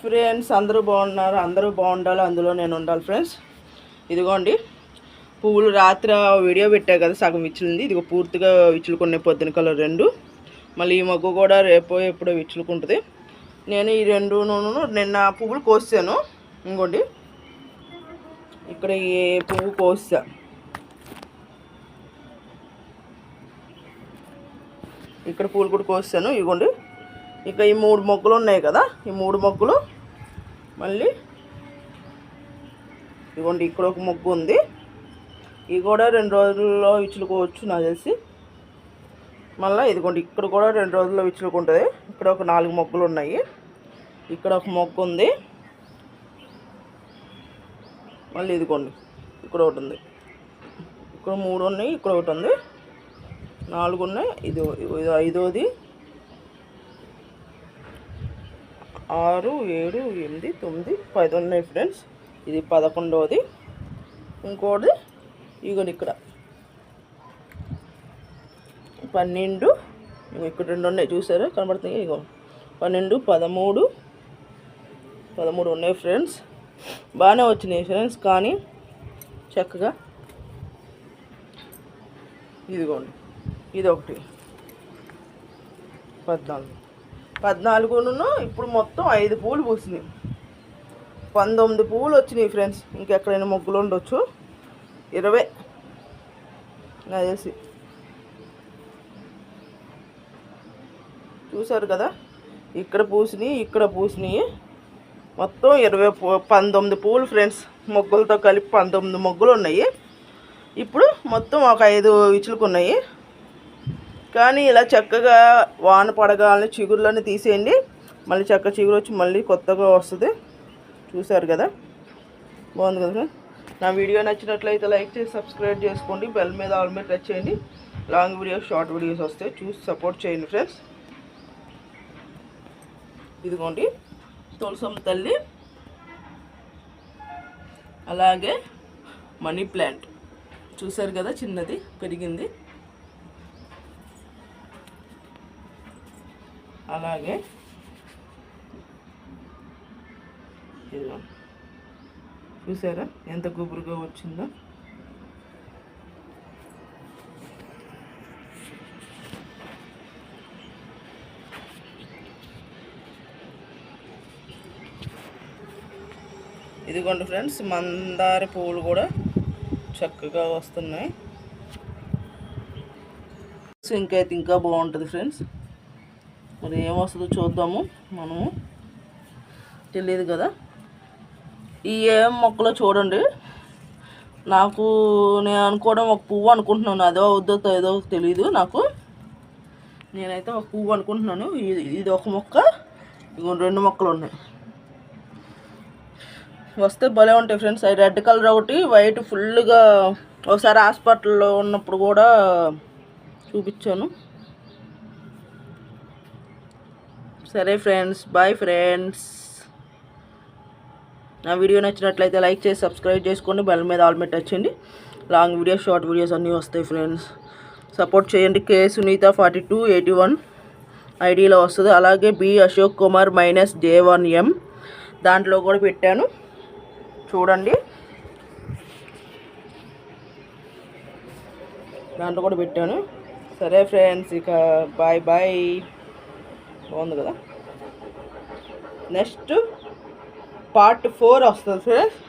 Friends అందరూ బాగున్నారు అందరూ బాగుండాలి అందులో నేను ఉండాలి ఫ్రెండ్స్. ఇదిగోండి పువ్వులు రాత్రి వీడియో పెట్టా కదా సగం విచ్చులింది. ఇదిగో పూర్తిగా విచ్చులుకునే పొద్దున కలర్ రెండు. మళ్ళీ ఈ మొగ్గు కూడా రేపో ఎప్పుడో విచ్చులుకుంటుంది. నేను ఈ రెండు నిన్న పువ్వులు కోసాను. ఇంకోండి ఇక్కడ ఈ పువ్వు కోసా. ఇక్కడ పూలు కూడా కోసాను. ఇదిగోండి ఇక ఈ మూడు మొక్కలు ఉన్నాయి కదా ఈ మూడు మొక్కలు మళ్ళీ ఇదిగోండి ఇక్కడ ఒక మొగ్గు ఉంది. ఇది కూడా రెండు రోజుల్లో విచ్చులుకోవచ్చు నాకు తెలిసి. మళ్ళీ ఇదిగోండి ఇక్కడ కూడా రెండు రోజుల్లో విచ్చులుకుంటుంది ఇక్కడ ఒక నాలుగు మొగ్గులు ఉన్నాయి. ఇక్కడ ఒక మొగ్గు ఉంది. మళ్ళీ ఇదిగోండి ఇక్కడ ఒకటి ఉంది. ఇక్కడ మూడు ఉన్నాయి ఇక్కడ ఒకటి ఉంది. నాలుగు ఉన్నాయి ఇది ఇది ఐదోది. ఆరు ఏడు ఎనిమిది తొమ్మిది పది. ఉన్నాయి ఫ్రెండ్స్ ఇది పదకొండవది ఇంకోటి ఇగోని ఇక్కడ. పన్నెండు. ఇక్కడ రెండు ఉన్నాయి. చూసారా? కనబడుతున్నాయి? ఇగో పన్నెండు పదమూడు. పదమూడు ఉన్నాయి ఫ్రెండ్స్ బాగానే వచ్చినాయి ఫ్రెండ్స్ కానీ చక్కగా ఇదిగోండి. ఇది ఒకటి పద్నాలుగు. పద్నాలుగును ఇప్పుడు మొత్తం ఐదు పూలు పూసినాయి. పంతొమ్మిది పూలు వచ్చినాయి ఫ్రెండ్స్. ఇంకెక్కడైనా మొగ్గులు ఉండొచ్చు. ఇరవై. నాకు తెలిసి. చూసారు కదా? ఇక్కడ పూసినాయి ఇక్కడ పూసినాయి. మొత్తం ఇరవై పంతొమ్మిది పూలు ఫ్రెండ్స్. మొగ్గులతో కలిపి పంతొమ్మిది మొగ్గులు ఉన్నాయి. ఇప్పుడు మొత్తం ఒక ఐదు ఇచ్చులకు ఉన్నాయి కానీ ఇలా చక్కగా వాన పడగాలని చిగురులన్నీ తీసేయండి. మళ్ళీ చక్క చిగురు వచ్చి మళ్ళీ కొత్తగా వస్తుంది. చూసారు కదా? బాగుంది కదా నా వీడియో నచ్చినట్లయితే లైక్ చేసి సబ్స్క్రైబ్ చేసుకోండి. బెల్ మీద ఆల్ మీద టచ్ చేయండి. లాంగ్ వీడియోస్ షార్ట్ వీడియోస్ వస్తే చూసి సపోర్ట్ చేయండి ఫ్రెండ్స్. ఇదిగోండి తులసమ్మ తల్లి. అలాగే మనీ ప్లాంట్. చూసారు కదా? చిన్నది పెరిగింది. అలాగే ఇదిగో. చూసారా ఎంత గుబురుగా వచ్చిందో? ఇదిగోండి ఫ్రెండ్స్ మందార పువ్వులు కూడా చక్కగా వస్తున్నాయి. ఇంకైతే ఇంకా బాగుంటుంది ఫ్రెండ్స్. మరి ఏమొస్తుందో చూద్దాము. మనము తెలియదు కదా. ఈ ఏం మొక్కలో చూడండి. నాకు నేను అనుకోవడం ఒక పువ్వు అనుకుంటున్నాను. అదో వద్దో ఏదో తెలియదు నాకు. నేనైతే ఒక పువ్వు అనుకుంటున్నాను. ఇది ఇది ఒక మొక్క ఇంకో రెండు మొక్కలు ఉన్నాయి. వస్తే భలే ఉంటాయి ఫ్రెండ్స్. అవి రెడ్ కలర్ ఒకటి వైట్ ఫుల్గా ఒకసారి హాస్పిటల్లో ఉన్నప్పుడు కూడా చూపించాను. సరే ఫ్రెండ్స్ బాయ్ ఫ్రెండ్స్. నా వీడియో నచ్చినట్లయితే లైక్ చేసి సబ్స్క్రైబ్ చేసుకోండి. బెల్ మీద ఆల్ మీద టచ్ చేయండి. లాంగ్ వీడియోస్ షార్ట్ వీడియోస్ అన్నీ వస్తాయి ఫ్రెండ్స్. సపోర్ట్ చేయండి. K Sunitha forty two eighty one ఐడీలో వస్తుంది. అలాగే B Ashok Kumar minus J one M దాంట్లో కూడా పెట్టాను. చూడండి. దాంట్లో కూడా పెట్టాను. సరే ఫ్రెండ్స్ ఇక బాయ్ బాయ్ బాగుంది కదా? నెక్స్ట్ పార్ట్ ఫోర్ వస్తుంది ఫ్రెండ్స్